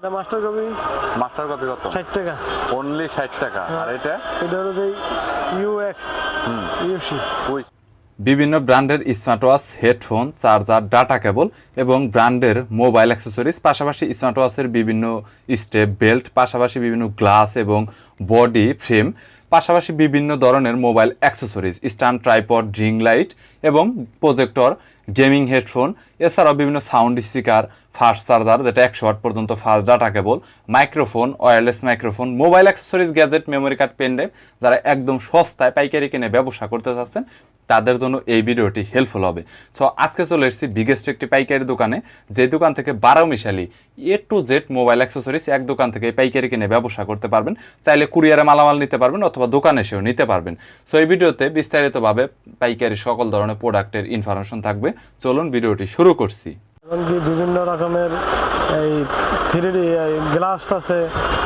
Master copy master copy কত? ষাট টাকা। অনলি ষাট টাকা। আর এটা? এটা হলো যে ইউএক্স ইউসি বিভিন্ন ব্র্যান্ডের smart watch headphone charger data cable এবং ব্র্যান্ডের মোবাইল অ্যাক্সেসরিজ পাশাপাশি স্মার্ট ওয়াচের বিভিন্ন স্টেপ বেল্ট পাশাপাশি বিভিন্ন গ্লাস এবং বডি ফ্রেম পাশাপাশি বিভিন্ন ধরনের মোবাইল অ্যাক্সেসরিজ স্ট্যান্ড ট্রাইপড ড্রিং লাইট এবং প্রজেক্টর গেমিং হেডফোন, এছাড়াও বিভিন্ন সাউন্ড স্পিকার, ফাস্ট চার্জার, যেটা একশো ওয়াট পর্যন্ত fast data cable, microphone, wireless microphone, mobile accessories, gadget, memory card, pen drive, যারা একদম সস্তায় পাইকারি কিনে ব্যবসা করতে চাচ্ছেন তাদের জন্য এই ভিডিওটি হেল্পফুল হবে। সো আজকে চলে এসেছি বিগেস্ট একটি পাইকারি দোকানে, যে দোকান থেকে বারো মিশালি A to Z mobile accessories এক দোকান থেকে পাইকারি কিনে ব্যবসা করতে পারবেন। চাইলে কুরিয়ারে মালামাল নিতে পারবেন অথবা দোকানে এসেও নিতে পারবেন। সো এই ভিডিওতে বিস্তারিতভাবে পাইকারি সকল ধরনের প্রোডাক্টের ইনফরমেশন থাকবে। চলুন ভিডিওটি শুরু করছি। এবং কি বিভিন্ন রকমের এই থ্রি গ্লাস আছে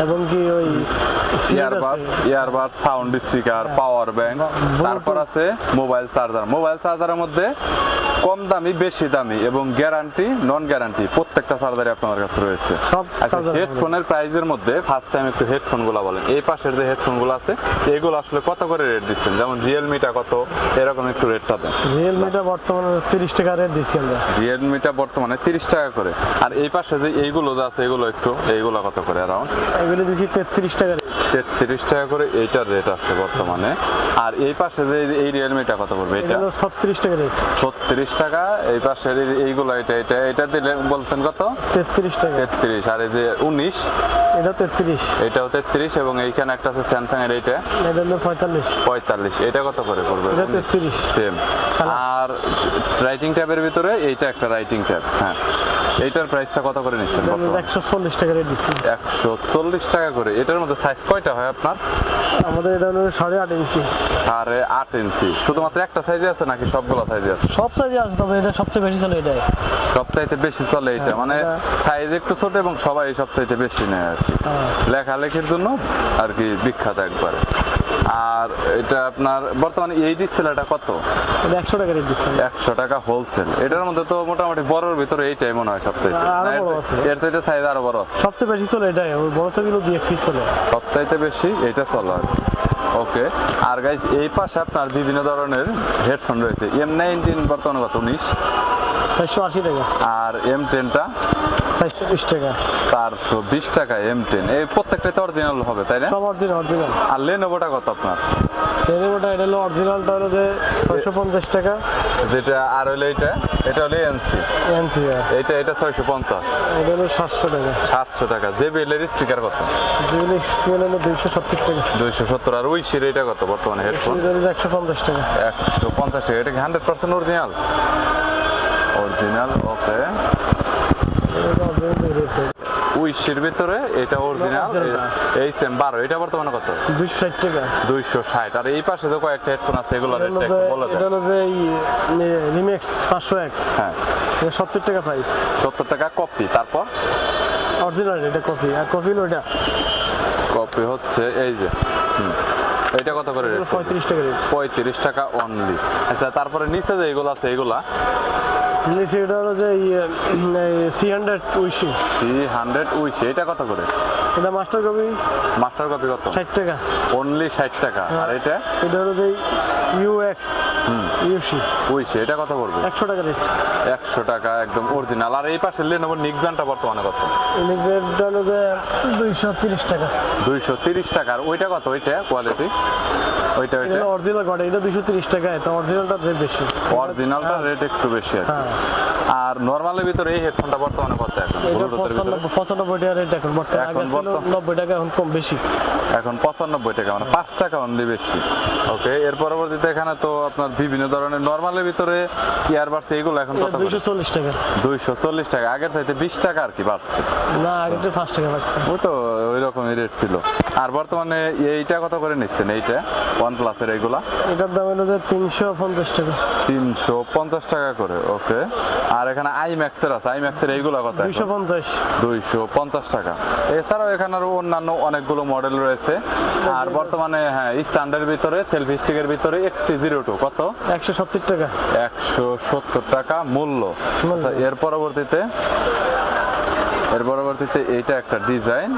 এবং কি ওই shield earbuds earbuds sound speaker power bank তারপর আছে মোবাইল চার্জার মোবাইল চার্জারের মধ্যে কম দামি বেশি দামি এবং গ্যারান্টি নন গ্যারান্টি প্রত্যেকটা চার্জারই আপনার কাছে রয়েছে। সব আচ্ছা হেডফোনের প্রাইসের মধ্যে ফার্স্ট টাইম একটু হেডফোনগুলা বলেন। এই পাশের যে হেডফোনগুলো আছে এগুলো আসলে কত করে রেট দিচ্ছেন? যেমন রিয়েলমিটা কত? এরকম একটু রেটটা দেন। রিয়েলমিটা বর্তমানে তিরিশ টাকা রেট দিচ্ছি আমরা। রিয়েলমিটা বর্তমানে তিরিশ টাকা করে। আর এই পাশে যে এইগুলো যে আছে এগুলো একটু এইগুলো কত করে অ্যারাউন্ড এগুলি দিচ্ছি তেত্রিশ টাকা। তেত্রিশ টাকা করে এইটার রেট আছে বর্তমানে। আর এই পাশে যে এই- রিয়েলমিটা কত পড়বে এটা? ছত্রিশ টাকা রেট ছত্রিশ টাকা এই এই- এইগুলো এটা এটা এটা দিলে বলছেন কত? তেত্রিশ টাকা। তেত্রিশ আর এই যে উনিশ? এটা তেত্রিশ। এটাও তেত্রিশ এবং এইখানে একটা আছে স্যামসাং এর এইটা? এটা হলো পঁয়তাল্লিশ। পঁয়তাল্লিশ এটা কত করে পড়বে? এটা তেত্রিশ। সেম আর রাইটিং ট্যাবের ভিতরে এইটা একটা রাইটিং ট্যাব হ্যাঁ। এইটার প্রাইসটা কত করে নিচ্ছেন এটা একশো চল্লিশ টাকা রেট দিচ্ছি। একশো চল্লিশ টাকা করে। এটার মধ্যে সাইজ কয়টা হয় আপনার? আমাদের এটা হলো সাড়ে আট ইঞ্চি। সাড়ে আট ইঞ্চি। শুধুমাত্র একটা সাইজে আছে নাকি সবগুলো সাইজে আছে? সব সাইজে আছে তবে এটা সবচেয়ে বেশি চলে এটাই। সবচাইতে বেশি চলে এটা হ্যাঁ, মানে সাইজ একটু ছোট এবং সবাই সবচাইতে বেশি নেয় আর কি। হ্যাঁ। লেখালেখির জন্য আর কি বিখ্যাত একবারে। আর এটা আপনার বর্তমানে এই ডিসপ্লেটা কত? একশো টাকা রেট দিচ্ছি একশো টাকা হোলসেল এটার মধ্যে তো মোটামুটি বড়র ভিতরে এইটাই মনে হয় না, এর চাইতে সাইজ আরও বড় আছে। সবচেয়ে বেশি চলে এটাই ওই বড় ছবিগুলো দিয়ে ফিস চলে। সবচাইতে বেশি এটা চলে ওকে আর গাইজ এই পাশে আপনার বিভিন্ন ধরনের হেডফোন রয়েছে। এম নাইনটিন বর্তমানে কত উনিশ? চারশো আশি টাকা। আর এম টেনটা চারশো বিশ টাকা। চারশো বিশ টাকা এম টেন এই প্রত্যেকটাই তো অরিজিনাল হবে তাই না? সব অরিজিনাল অরিজিনাল আর লেনোভোটা কত আপনার? টেলিমোটা এটা হলো অরিজিনালটা হলো যে ছয়শো পঞ্চাশ টাকা। যেটা আর হলো এটা এটা হলো এনসি এনসি এটা এটা ছয়শো পঞ্চাশ। এটা হলো সাতশো টাকা। সাতশো টাকা। যে বেলের স্পিকার কত? যেগুলি স্কেল হলো দুইশো সত্তর টাকা। দুইশো সত্তর। আর উইশির এটা কত বর্তমানে হেডফোন এটা হলো একশো পঞ্চাশ টাকা। একশো পঞ্চাশ টাকা। এটা কি hundred percent original original okay এটা original rate দেয়। উইশির ভিতরে এটা অরিজিনাল এই সেম বারো এটা বর্তমানে কত? দুইশো ষাট টাকা। দুইশো ষাট। আর এই পাশে যে কয়েকটা হেডফোন আছে এগুলো এটা হলো যে রিমেক্স পাঁচশো এক। হ্যাঁ। এটা সত্তর টাকা প্রাইস সত্তর টাকা কপি তারপর? অরিজিনাল এটা কপি আর কপি হলো এটা। কপি হচ্ছে এই যে হুম। এটা কত করে রেট পঁয়ত্রিশ টাকা রেট পঁয়ত্রিশ টাকা অনলি আচ্ছা তারপরে নিচে যে এগুলো আছে এগুলা? নিচে এটা হলো যে সি হান্ড্রেড উইশি। থ্রি হান্ড্রেড উইশ এটা কত করে? এটা মাস্টার কপি মাস্টার কপি কত? ষাট টাকা। অনলি ষাট টাকা। আর এটা? এটা হলো যে ইউএক্স ইউসি উইশ এটা কত পড়বে? একশো টাকা রেট একশো টাকা একদম অরিজিনাল আর এই পাশে লেনোভো নিকব্যান্ডটা বর্তমানে কত? ইলেকট্রিকটা হলো যে দুইশো তিরিশ টাকা। দুইশো তিরিশ টাকা। আর ওইটা কত? ওইটা কোয়ালিটি ওইটা ওইটা এটা অরিজিনাল গড়ে এটা দুইশো তিরিশ টাকায়। তো অরিজিনালটা রেট বেশি। অরিজিনালটা রেট একটু বেশি। হ্যাঁ। আর নর্মালের ভিতরে এই হেডফোনটা বর্তমানে কত এখন এটা পঁচানব্বই টাকা রেট এখন। বর্তমানে আগে ছিল নব্বই টাকা এখন কম বেশি। এখন পঁচানব্বই টাকা মানে পাঁচ টাকা অনলি বেশি। ওকে এর পরবর্তীতে এখানে তো আপনার বিভিন্ন ধরনের নর্মালের ভিতরে ইয়ারবাডস এইগুলো এখন কত দুইশো চল্লিশ টাকা। দুইশো চল্লিশ টাকা আগের চাইতে বিশ টাকা আর কি বাড়ছে। না আগে তো পাঁচ টাকা পাচ্ছি ওই তো ওই রকমই রেট ছিল। আর বর্তমানে এইটা কত করে নিচ্ছেন এইটা? ওয়ান প্লাসের এইগুলা এটার দাম হলো যে তিনশো পঞ্চাশ টাকা। তিনশো পঞ্চাশ টাকা করে ওকে। আর এখানে আই ম্যাক্সের আছে আই ম্যাক্সের এইগুলা কত দুইশো পঞ্চাশ। দুইশো পঞ্চাশ টাকা। এছাড়াও এখানে আরও অন্যান্য অনেকগুলো মডেল রয়েছে। আর বর্তমানে হ্যাঁ স্ট্যান্ডার্ড ভিতরে সেলফি স্টিকের ভিতরে এক্সটি জিরো টু কত? একশো সত্তর টাকা। একশো সত্তর টাকা মূল্য। মূল্য। আচ্ছা, এর পরবর্তীতে এর পরবর্তীতে এইটা একটা ডিজাইন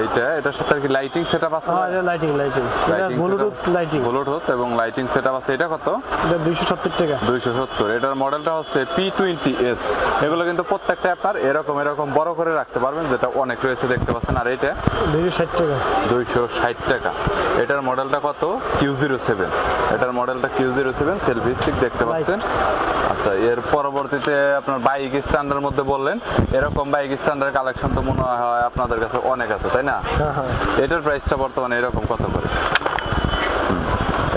এইটা এটার সাথে আর কি লাইটিং সেটআপ আছে হ্যাঁ এটা lighting lighting lighting bluetooth lighting bluetooth এবং লাইটিং সেটআপ আছে। এটা কত? এটা দুইশো সত্তর টাকা। দুইশো সত্তর। এটার মডেলটা হচ্ছে পি টোয়েন্টি এস এগুলো কিন্তু প্রত্যেকটা আপনার এরকম এরকম বড় করে রাখতে পারবেন যেটা অনেক রয়েছে দেখতে পাচ্ছেন। আর এটা দুইশো ষাট টাকা। দুইশো ষাট টাকা। এটার মডেলটা কত? কিউ জিরো সেভেন এটার মডেলটা Q zero seven selfie stick দেখতে পাচ্ছেন। আচ্ছা এর পরবর্তীতে আপনার বাইক স্ট্যান্ডের মধ্যে বললেন এরকম বাইক স্ট্যান্ডের কালেকশন তো মনে হয় আপনাদের কাছে অনেক আছে তাই না? হ্যাঁ হ্যাঁ। এটার প্রাইসটা বর্তমানে এরকম কত করে?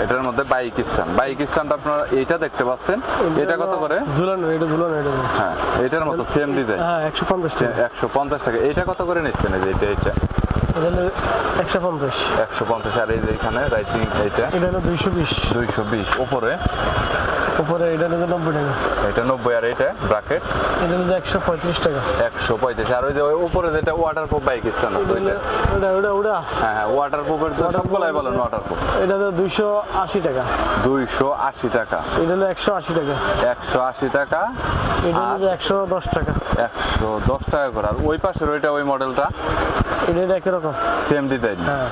এটার মধ্যে বাইক স্ট্যান্ড বাইক স্ট্যান্ড আপনারা এইটা দেখতে পাচ্ছেন এটা কত করে? ঝুলানো এটা ঝুলানো এটা হ্যাঁ এটার মতো সেম ডিজাইন হ্যাঁ একশো পঞ্চাশ টাকা। একশো পঞ্চাশ টাকা। এটা কত করে নিচ্ছেন এই যে এটা এটা এটা একশো পঞ্চাশ। একশো পঞ্চাশ আর এই যে এখানে রাইটিং এইটা? এটা হলো দুইশো বিশ। দুইশো বিশ উপরে? উপরে এটা হলো নব্বই টাকা। এটা নব্বই আর এটা ব্রাকেট এটা হলো একশো পঁয়ত্রিশ টাকা। একশো পঁয়ত্রিশ আর ওই যে উপরে যেটা ওয়াটার প্রুফ বাইক স্ট্যান্ড আছে ওইটা? ওটা ওটা ওটা। হ্যাঁ হ্যাঁ ওয়াটার প্রুফের তো সবগুলাই বলেন ওয়াটার প্রুফ এটা হলো দুইশো আশি টাকা। দুইশো আশি টাকা। এটা হলো একশো আশি টাকা। একশো আশি টাকা এটা হলো একশো দশ টাকা। একশো দশ টাকা করে আর ওই পাশের ওইটা ওই মডেলটা এটা একই রকম। সেম ডিজাইন হ্যাঁ।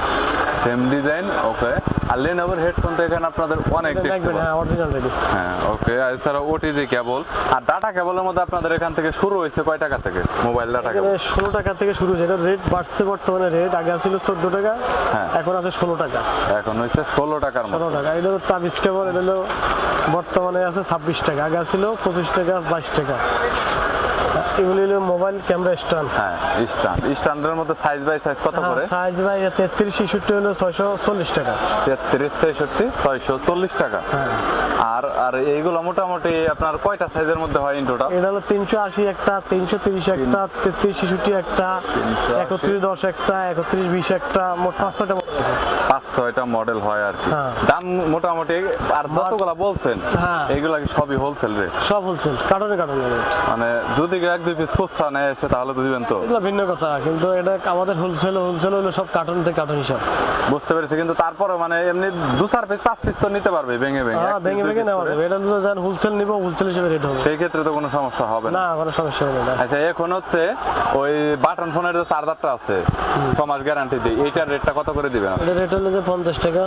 সেম ডিজাইন ওকে আর লেনোভোর হেডফোন তো এখানে আপনাদের অনেক দেখতে লাগবে না পাচ্ছি। অরিজিনাল হ্যাঁ। ওকে এছাড়া ওটিজি কেবল আর ডাটা কেবলের মধ্যে আপনাদের এখান থেকে শুরু হয়েছে কয় টাকা থেকে? Mobile data cable. ষোলো টাকা থেকে শুরু হয়েছে। এটা রেট বাড়ছে বর্তমানে রেট আগে ছিল চোদ্দ টাকা হ্যাঁ। এখন আছে ষোলো টাকা। এখন হয়েছে ষোলো টাকার ষোলো টাকা। এটা হলো তাবিজ কেবল এটা হলো বর্তমানে আছে ছাব্বিশ টাকা আগে ছিল পঁচিশ টাকা বাইশ টাকা। এগুলি হলো মোবাইল ক্যামেরা স্ট্যান্ড। হ্যাঁ স্ট্যান্ড। স্ট্যান্ডের মধ্যে সাইজ বাই সাইজ কত করে? সাইজ ভাই তেত্রিশ ছেষট্টি হলো ছয়শো চল্লিশ টাকা। তেত্রিশ ছেষট্টি ছয়শো চল্লিশ টাকা। হ্যাঁ। আর আর এইগুলো মোটামুটি আপনার কয়টা সাইজের মধ্যে হয় এটা হলো তিনশো আশি একটা তিনশো তিরিশ একটা তেত্রিশ একটা একত্রিশ দশ একটা একত্রিশ বিশ একটা মোট পাঁচ ছয়টা পাঁচ ছয়টা মডেল হয় আর কি। হ্যাঁ। দাম মোটামুটি আর যতগুলা বলছেন হ্যাঁ। এগুলা কি সবই হোলসেল রেট সব হোলসেল কার্টনে কার্টনে রেট মানে যদি এক দুই পিস খুচরা নেয় এসে তাহলে তো দিবেন তো? এগুলো ভিন্ন কথা কিন্তু এটা আমাদের হোলসেল হোলসেল হলো সব কার্টন থেকে কার্টন হিসাব। বুঝতে পেরেছি কিন্তু তারপরে মানে এমনি দু চার পিস পাঁচ পিস তো নিতে পারবে ভেঙে ভেঙে এক piece, ভেঙে দুই ভেঙে piece নেওয়া যাবে। এটা হলো যান হোলসেল নিবো হোলসেল হিসেবে রেট হবে। সেই ক্ষেত্রে তো কোনো সমস্যা হবে না। না কোনো সমস্যা হবে না। আচ্ছা এখন হচ্ছে ওই বাটন ফোনের যে চার্জারটা আছে ছ মাস গ্যারান্টি দিই এইটার রেটটা কত করে দিবেন এটা রেট হলো যে পঞ্চাশ টাকা।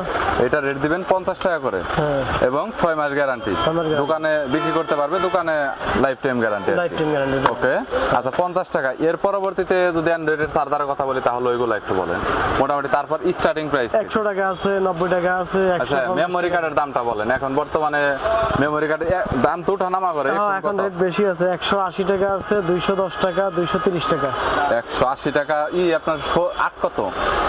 এটা রেট দিবেন পঞ্চাশ টাকা করে। হ্যাঁ। এবং ছয় মাস গ্যারান্টি ছয় মাস guarantee। দোকানে বিক্রি করতে পারবে দোকানে life time guarantee life time guarantee okay আচ্ছা টাকা। এর পরবর্তীতে যদি অ্যান্ড্রয়েডের চার্জারের কথা বলি তাহলে ওইগুলো একটু বলেন। মোটামুটি তারপর স্টার্টিং প্রাইস একশো টাকা আছে নব্বই টাকা আছে আচ্ছা মেমোরি কার্ডের দামটা বলেন। এখন বর্তমানে মেমোরি কার্ডের দাম তো উঠানামা করে হ্যাঁ এখন রেট বেশি আছে একশো আশি টাকা আছে দুইশো দশ টাকা দুইশো তিরিশ টাকা। একশো আশি টাকা ই আপনার শো- আট কত?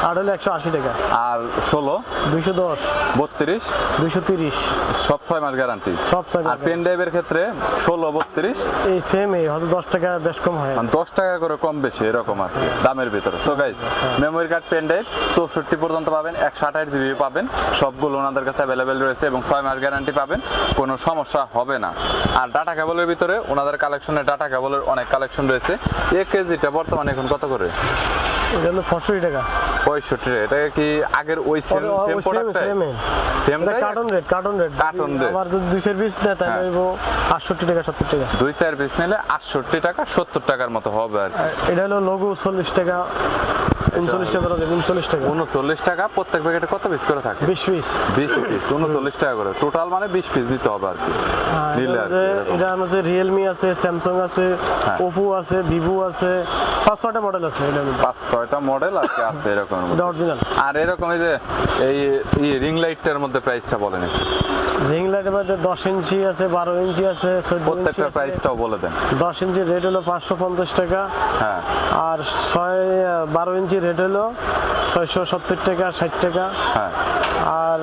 আর হলো একশো আশি টাকা। আর ষোলো? দুইশো দশ। বত্রিশ? দুইশো তিরিশ। সব ছয় মাস গ্যারান্টি সব ছয় আর পেন ড্রাইভের ক্ষেত্রে ষোলো বত্রিশ? এই সেম এই হয়তো দশ টাকা বেশ কম হয়। মানে দশ টাকা করে কম বেশি এরকম আর দামের ভিতরে। So guys memory card pen drive চৌষট্টি পর্যন্ত পাবেন একশো আঠাশ জিবি পাবেন। সবগুলো ওনাদের কাছে অ্যাভেলেবেল রয়েছে এবং ছয় মাস গ্যারান্টি পাবেন। কোনো সমস্যা হবে না। আর ডাটা কেবলের ভিতরে ওনাদের কালেকশনে ডাটা কেবলের অনেক কালেকশন রয়েছে। এক কেজিটা বর্তমানে এখন কত করে? এটা হলো পঁয়ষট্টি টাকা। পঁয়ষট্টি এটা কি আগের ওই same same. Same carton rate carton rate Carton rate। আবার যদি দুইশের পিস নেয় তাহলে হ্যাঁ। হইব টাকা সত্তর টাকা। দুই চার পিস নিলে আটষট্টি টাকা সত্তর টাকার মতো হবে আর এটা হলো লঘু চল্লিশ টাকা উনচল্লিশ টাকা ধরা যাবে টাকা। উনচল্লিশ টাকা প্রত্যেক প্যাকেটে কত পিস করে থাকে? বিশ পিস বিশ পিস উনচল্লিশ টাকা করে। টোটাল মানে বিশ পিস দিতে হবে আর কি। নিলে আর। এটা হচ্ছে রিয়েলমি আছে স্যামসাং আছে হ্যাঁ। ওপো আছে ভিভো আছে পাঁচ ছয়টা মডেল আছে এটা পাঁচ ছয়টা মডেল আর কি আছে এরকম অরিজিনাল আর এরকম এই যে এই রিং লাইটটার মধ্যে প্রাইসটা বলেন। রিং লাইটের মধ্যে দশ ইঞ্চি আছে বারো ইঞ্চি আছে প্রত্যেকটা প্রাইসটাও বলে দেন। দশ ইঞ্চি রেট হলো পাঁচশো পঞ্চাশ টাকা। হ্যাঁ। আর ছয় বারো ইঞ্চি রেট হলো ছয়শো সত্তর টাকা ষাট টাকা। হ্যাঁ। আর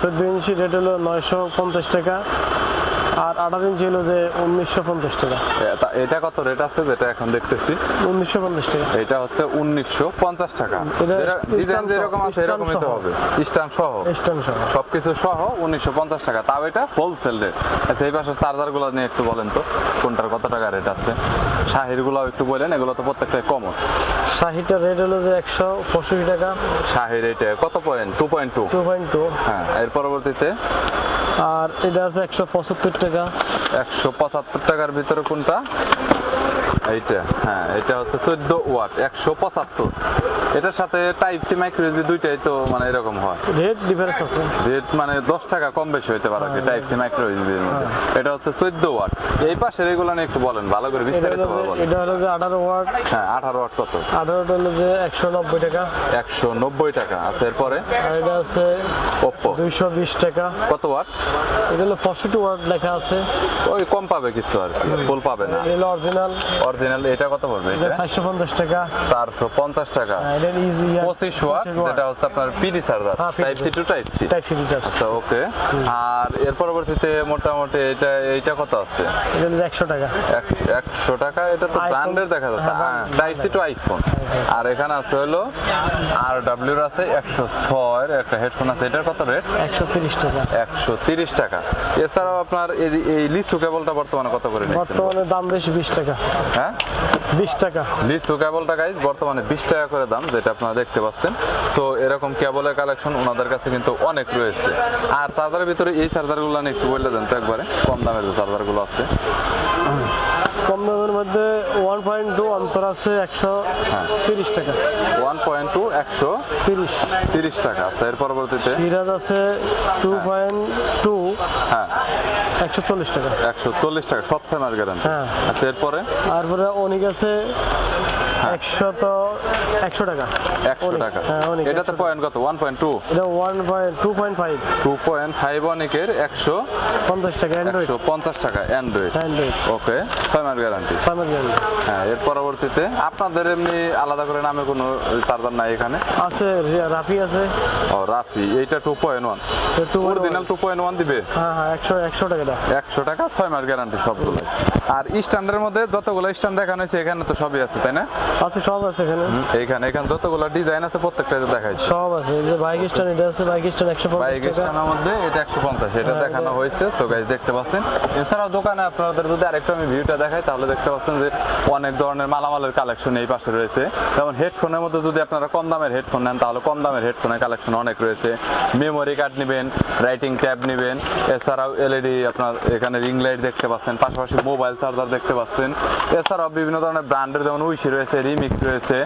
চোদ্দ ইঞ্চি রেট হলো নয়শো পঞ্চাশ টাকা। আর আঠারো ইঞ্চি হলো যে উনিশশো পঞ্চাশ টাকা। এটা- এটা কত রেট আছে যেটা এখন দেখতেছি? উনিশশো পঞ্চাশ টাকা। এটা হচ্ছে উনিশশো পঞ্চাশ টাকা। ডিজাইন যেরকম আছে এরকমই তো হবে। স্ট্যান্ড সহ। স্ট্যান্ড সহ। সবকিছু সহ উনিশশো পঞ্চাশ টাকা। তাও এটা হোলসেল রেট আচ্ছা এই পাশে চার্জারগুলো নিয়ে একটু বলেন তো কোনটার কত টাকা রেট আছে? শাহিরগুলো একটু বলেন এগুলো তো প্রত্যেকটাই কমন শাহিটা রেট হলো যে একশো পঁয়ষট্টি টাকা। শাহির এটা কত point? Two point two two point two হ্যাঁ এর পরবর্তীতে? আর এটা আছে একশো পঁচাত্তর টাকা। একশো পঁচাত্তর টাকার ভিতরে কোনটা? এইটা হ্যাঁ এটা হচ্ছে চোদ্দ ওয়াট একশো পঁচাত্তর। এটার সাথে টাইপ সি মাইক্রো ইউএসবি দুইটাই তো মানে এরকম হয়। রেট ডিফারেন্স আছে। রেট মানে দশ টাকা কম বেশি হইতে পারে টাইপ সি মাইক্রো ইউএসবির মধ্যে। এটা হচ্ছে চোদ্দ ওয়াট। এই পাশের এগুলো নিয়ে একটু বলেন ভালো করে বিস্তারিত বলেন। এটা হলো যে আঠারো ওয়াট। হ্যাঁ আঠারো ওয়াট কত? আঠারোটা হলো যে একশো নব্বই টাকা। একশো নব্বই টাকা। আছে এরপরে? আর এটা আছে ওপ্পো দুইশো বিশ টাকা। কত ওয়াট? এটা হলো পঁয়ষট্টি ওয়াট লেখা আছে। ওই কম পাবে কিছু আর কি ফুল পাবে না। এটা অরিজিনাল অরিজিনাল এটা কত পড়বে এটা? এটা টাকা। টাকা। এটা ওয়াট যেটা হচ্ছে আপনার পিডি হ্যাঁ, type C to type C type C আচ্ছা ওকে আর এর পরবর্তীতে মোটামুটি এটা এইটা কত আছে? এটা টাকা। এক- একশো টাকা এটা তো ব্র্যান্ডের দেখা যাচ্ছে। হ্যাঁ, টাইপ সি টু আইফোন আর এখানে আছে হলো আর ডাব্লিউর আছে একশো ছয় একটা হেডফোন আছে। এটার কত রেট একশো তিরিশ টাকা। একশো তিরিশ টাকা। এছাড়াও আপনার এই লিচু কেবলটা বর্তমানে কত করে বর্তমানে দাম বেশি বিশ টাকা। হ্যাঁ? বিশ টাকা। লিচু কেবলটা গাইজ বর্তমানে বিশ টাকা করে দাম, যেটা আপনারা দেখতে পাচ্ছেন। সো এরকম কেবলের কালেকশন ওনাদের কাছে কিন্তু অনেক রয়েছে। আর চার্জারের ভিতরে এই চার্জারগুলো নিয়ে একটু বললে দেন তো একবারে, কম দামের যে চার্জারগুলো আছে। কম দামের মধ্যে ওয়ান পয়েন্ট টু অন্তর আছে একশো হ্যাঁ। তিরিশ টাকা। ওয়ান পয়েন্ট টু একশো তিরিশ। তিরিশ টাকা। আচ্ছা এর পরবর্তীতে? সিরাজ আছে টু পয়েন্ট টু হ্যাঁ। একশো চল্লিশ টাকা। একশো চল্লিশ টাকা সব সেমার গ্যারান্টি হ্যাঁ। আচ্ছা এরপরে? তারপরে অনেক আছে হ্যাঁ। একশো তো একশো টাকা। একশো টাকা। হ্যাঁ এটাতে পয়েন্ট কত? ওয়ান পয়েন্ট টু এটা one point two point five two point five অনেকের একশো পঞ্চাশ টাকা একশো পঞ্চাশ টাকা অ্যান্ড্রয়েড অ্যান্ড্রয়েড ওকে ছয় মাস গ্যারান্টি হ্যাঁ এর পরবর্তীতে আপনাদের এমনি আলাদা করে নামে কোনো চার্জার নাই এখানে? আছে রাফি আছে। ও রাফি এইটা two point one two original two point one দিবে? হ্যাঁ হ্যাঁ একশো একশো টাকা একশো টাকা ছয় মাস গ্যারান্টি সবগুলো আর স্ট্যান্ডের মধ্যে যতগুলো স্ট্যান্ড দেখানো হয়েছে এখানে তো সবই আছে তাই না? আছে সব আছে এখানে। এইখানে এখানে যতগুলো ডিজাইন আছে প্রত্যেকটা দেখাইছে। সব আছে এই যে বাইক স্ট্যান্ড এটা আছে বাইক স্ট্যান্ড একশো পঞ্চাশ বাইক টাকা। স্ট্যান্ডের মধ্যে এটা একশো পঞ্চাশ এটা হ্যাঁ, দেখানো হয়েছে। সো গাইজ দেখতে পাচ্ছেন। এছাড়াও দোকানে আপনাদের যদি আরেকটু আমি ভিউটা দেখাই তাহলে দেখতে পাচ্ছেন যে অনেক ধরনের মালামালের কালেকশন এই পাশে রয়েছে। যেমন হেডফোনের মধ্যে যদি আপনারা কম দামের হেডফোন নেন তাহলে কম দামের হেডফোনের কালেকশন অনেক রয়েছে। মেমোরি কার্ড নেবেন রাইটিং ট্যাব নেবেন। এছাড়াও এলইডি আপনার এখানে রিং লাইট দেখতে পাচ্ছেন। পাশাপাশি মোবাইল চার্জার দেখতে পাচ্ছেন। এছাড়াও বিভিন্ন ধরনের ব্র্যান্ডের যেমন উইশি রয়েছে রিমিক্স রয়েছে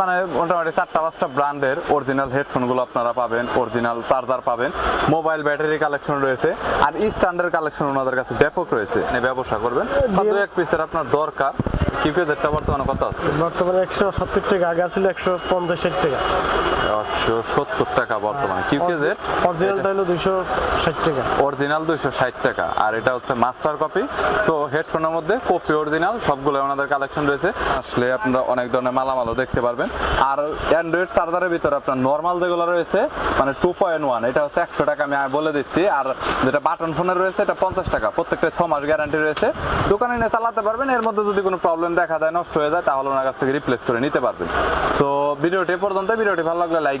মানে মোটামুটি চারটা পাঁচটা ব্র্যান্ডের অরিজিনাল হেডফোনগুলো আপনারা পাবেন অরিজিনাল চার্জার পাবেন মোবাইল ব্যাটারি কালেকশন রয়েছে, আর স্ট্যান্ডার্ড কালেকশন ওনাদের কাছে ব্যাপক রয়েছে আপনি ব্যবসা করবেন। এক পিসের আপনার দরকার। কিপেজেরটা বর্তমানে কত আছে। বর্তমানে একশো সত্তর টাকা আগে ছিল একশো পঞ্চাশ টাকা। একশো সত্তর টাকা বর্তমানে। কিউকেজের অরিজিনালটা হলো দুইশো ষাট টাকা। অরিজিনাল দুইশো ষাট টাকা। আর এটা হচ্ছে মাস্টার কপি সো হেডফোনের মধ্যে কপি অরিজিনাল সবগুলো ওনাদের কালেকশন রয়েছে। আসলে আপনারা অনেক ধরনের মালামালও দেখতে পারবেন। আর অ্যান্ড্রয়েড চার্জারের ভিতরে আপনার নর্মাল যেগুলো রয়েছে মানে টু পয়েন্ট ওয়ান এটা হচ্ছে একশো টাকা আমি বলে দিচ্ছি। আর যেটা বাটন ফোনের রয়েছে এটা পঞ্চাশ টাকা। প্রত্যেকটা ছ মাস গ্যারান্টি রয়েছে। দোকানে নিয়ে চালাতে পারবেন এর মধ্যে যদি কোনো প্রবলেম দেখা দেয়, নষ্ট হয়ে যায়, তাহলে ওনার কাছ থেকে রিপ্লেস করে নিতে পারবেন। সো ভিডিওটি পর্যন্ত ভিডিওটি ভালো লাগলে লাইক